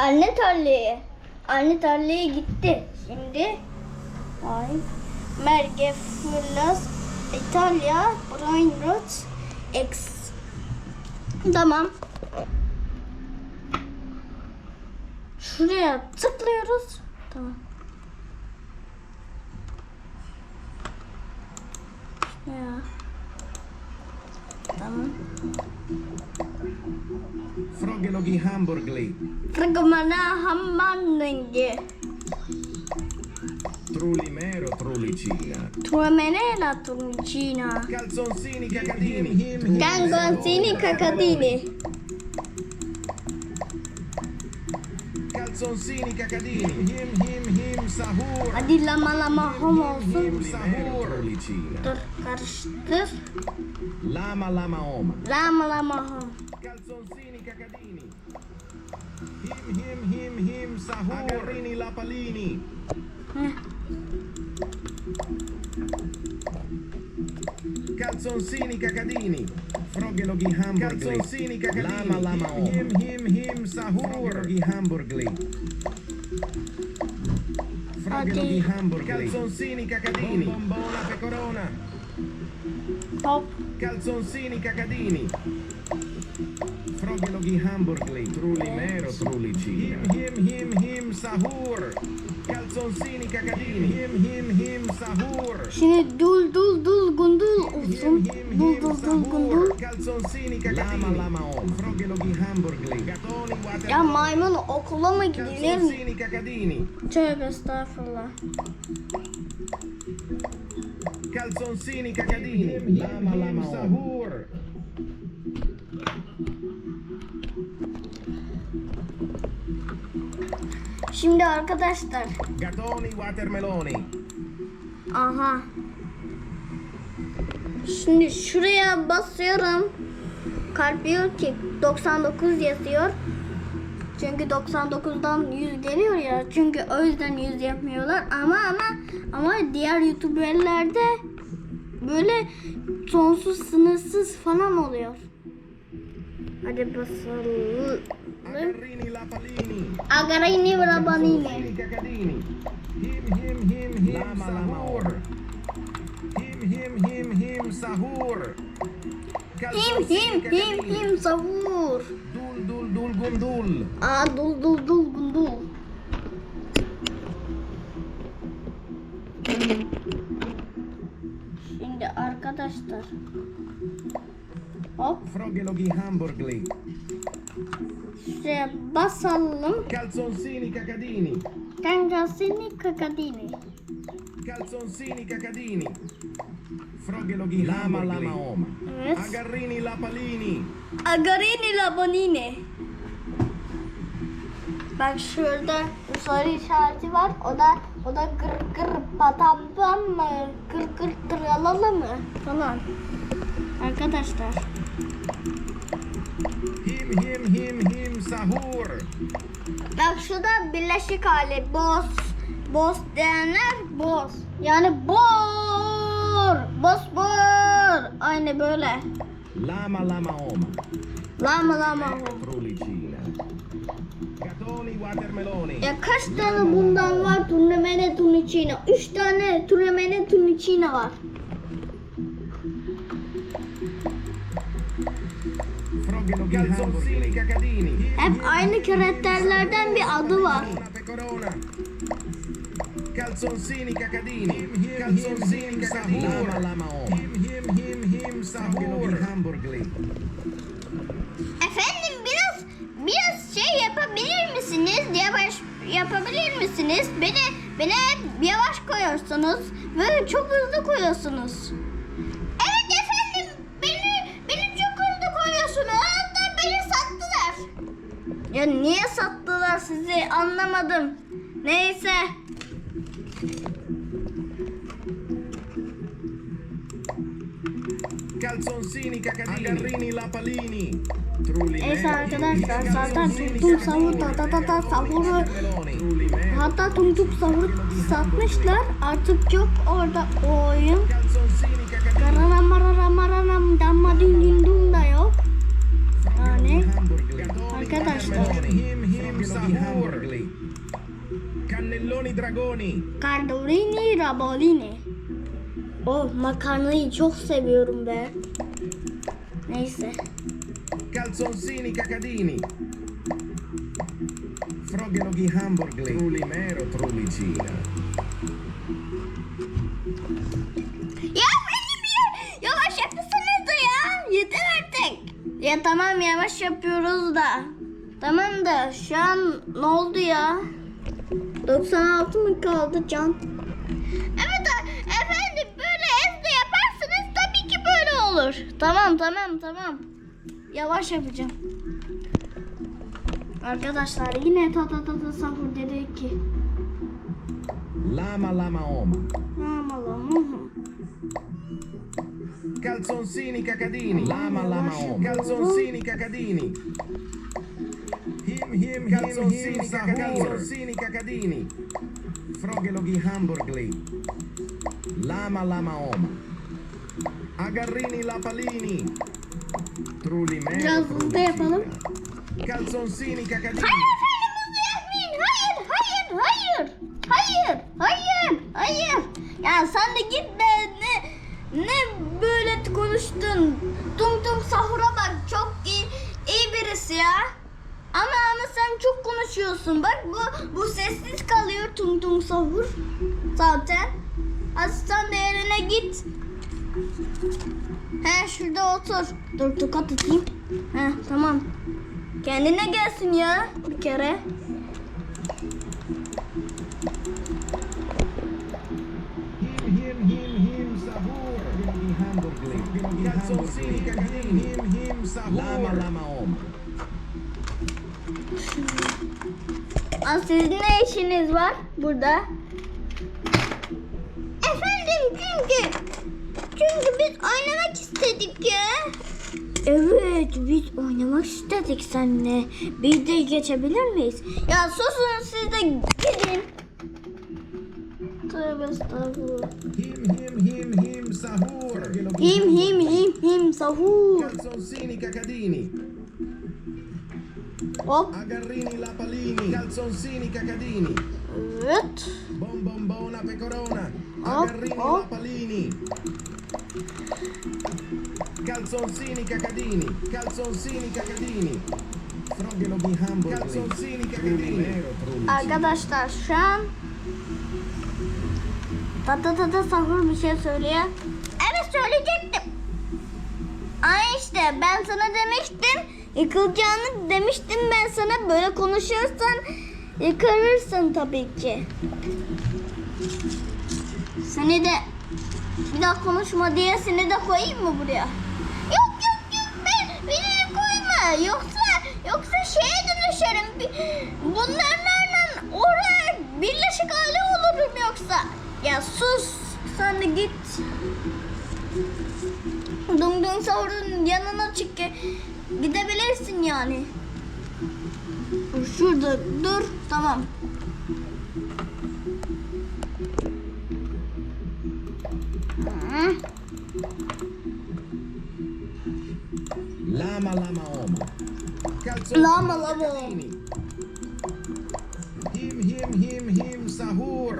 Anne tarlaya. Anne tarlaya gitti. Şimdi ay Merge Fırlas İtalya Brian Roth X Tamam. Şuraya tıklıyoruz. Tamam. Ya. Tamam. Froggelogi hamburgli. Fragmana hammanıngi. Trulimero trulicina. Tuamenela tuncina. Calzonsini cacadini. Him him. Gangonzini kakadini. Calzonsini cacadini. Him him him sahur. Hadi lama lama hom Him olsun. sahur. Trulicina. Dur karıştır. Lama lama oma. Lama lama hom. Calzonsini cacadini. Him him him him sahur. Agarrini lapalini. Heh. Calzonsini cacadini. Froggelogi hamburgli. Calzonsini cacadini. Lama lama oma. Him him him sahur. Froggelogi hamburgli. Froggelogi hamburgli. Calzonsini cacadini. Bombona pecorona. Hop. Calzonsini cacadini. Froggelogi hamburgli. Trulimero trulicina. Him him him him sahur. Calzonsini cacadini. Him him him sahur. Şimdi dul dul dul gundul olsun. Dul dul dul gundul. Calzonsini cacadini. Lama lama om. Froggelogi hamburgli. Gatoni water. Ya maymun okula mı gidilir? Calzonsini cacadini. Tövbe estağfurullah. Calzonsini cacadini. Lama lama om. Sahur. Şimdi arkadaşlar. Gatoni watermeloni. Aha. Şimdi şuraya basıyorum. Kalp diyor ki 99 yazıyor. Çünkü 99'dan 100 geliyor ya. Çünkü o yüzden 100 yapmıyorlar. Ama ama ama diğer YouTuber'lerde böyle sonsuz sınırsız falan oluyor. Hadi basalım. Agarini cacadini. Him him him him sahur. Him him him him sahur. Him him him him savur. Dul dul dul gundul. Aa dul dul dul gundul. Şimdi arkadaşlar. Hop Froggelogi hamburgli. Şuraya basalım. Calzonsini cacadini. Kangasini kakadini. Calzonsini cacadini. Froggelogi lama lama oma. Evet. Agarrini lapalini. Agarini labanini. Bak şurada soru işareti var. O da o da gır gır patam pam mı? Gır gır tralalı mı? Falan. Arkadaşlar. Him him him him sahur. Bak şurada birleşik hali. Boz. Boz diyenler boz. Yani bor. Boz bor. Aynı böyle. Lama lama oma. Lama lama. Watermeloni. Ya kaç tane bundan var? Turnemene tunicina. Üç tane turnemene tunicina var. Froggelogi Calzonsini cacadini. Hep aynı karakterlerden bir adı var. Calzonsini cacadini. Calzonsini cacadini. Lama lama oma. Him him him him sahur. Efendim biraz biraz şey yapabilir misiniz? Yavaş yapabilir misiniz? Beni beni hep yavaş koyuyorsunuz ve çok hızlı koyuyorsunuz. Ya niye sattılar sizi anlamadım. Neyse. Calzonsini cacadini. Agarrini lapalini. Neyse arkadaşlar zaten tuttum sahur ta ta ta ta sahuru Trulimero. hatta tum tum sahur satmışlar. Artık yok orada o oyun. Karana marara maranam damma him sahur. Cannelloni dragoni. Cardorini Rabolini. Oh makarnayı çok seviyorum be. Neyse. Calzoncini cacadini. Froggeloghi hamburgli. Trulli mero trullicina. Ya benim ya. Yavaş yapmışsınız da ya. Yeter artık. Ya tamam yavaş yapıyoruz da. Tamam da şu an ne oldu ya? 96 mı kaldı can? Evet efendim böyle evde yaparsanız tabii ki böyle olur. Tamam tamam tamam. Yavaş yapacağım. Arkadaşlar yine ta ta ta ta sahur dedik ki. Lama lama oma. Aman Calzoncini cacadini. Lama lama oma. Calzoncini cacadini. Him him calzoncini cacadini. Calzoncini cacadini. Froggeloghi hamburgli. Lama lama oma. Agarrini lapalini. Trulli Biraz hızlı yapalım. Calzoncini cacadini. Hayır efendim hızlı yapmayın. Hayır, hayır, hayır. Hayır, hayır, hayır. Ya sen de git be. Ne, ne böyle konuştun. Tung tung sahura bak. Çok iyi, iyi birisi ya. Ama ama sen çok konuşuyorsun. Bak bu bu tung tung sahur. Zaten. Hadi sen de yerine git. He şurada otur. Dur tokat atayım. He tamam. Kendine gelsin ya bir kere. Him him him Aa, sizin ne işiniz var burada? Efendim çünkü çünkü biz oynamak istedik ya. Evet biz oynamak istedik seninle. Biz de geçebilir miyiz? Ya susun siz de gidin. Tövbe estağfurullah. Him him him him sahur. Him him him him sahur. Calzoncini cacadini. Hop. Agarrini lapalini. Calzoncini cacadini. Evet. Bombombona pecorona. Hop, Agarrini hop. lapalini. Calzoncini cacadini. Calzoncini cacadini. Arkadaşlar şu an Tata tata sahur bir şey söylüyor. Evet söyleyecektim. Ay işte ben sana demiştim. Yıkılacağını demiştim ben sana. Böyle konuşuyorsan yıkarırsın tabii ki. Seni de bir daha konuşma diye seni de koyayım mı buraya? Yok yok yok ben, beni koyma. Yoksa yoksa şeye dönüşerim. Bunlarla oraya birleşik hali olurum yoksa. Ya sus sen de git. Dung dung sahurun yanına çık Gidebilirsin yani. Şurada dur. Tamam. Lama lama oma. Lama lama oma. Him him him him sahur.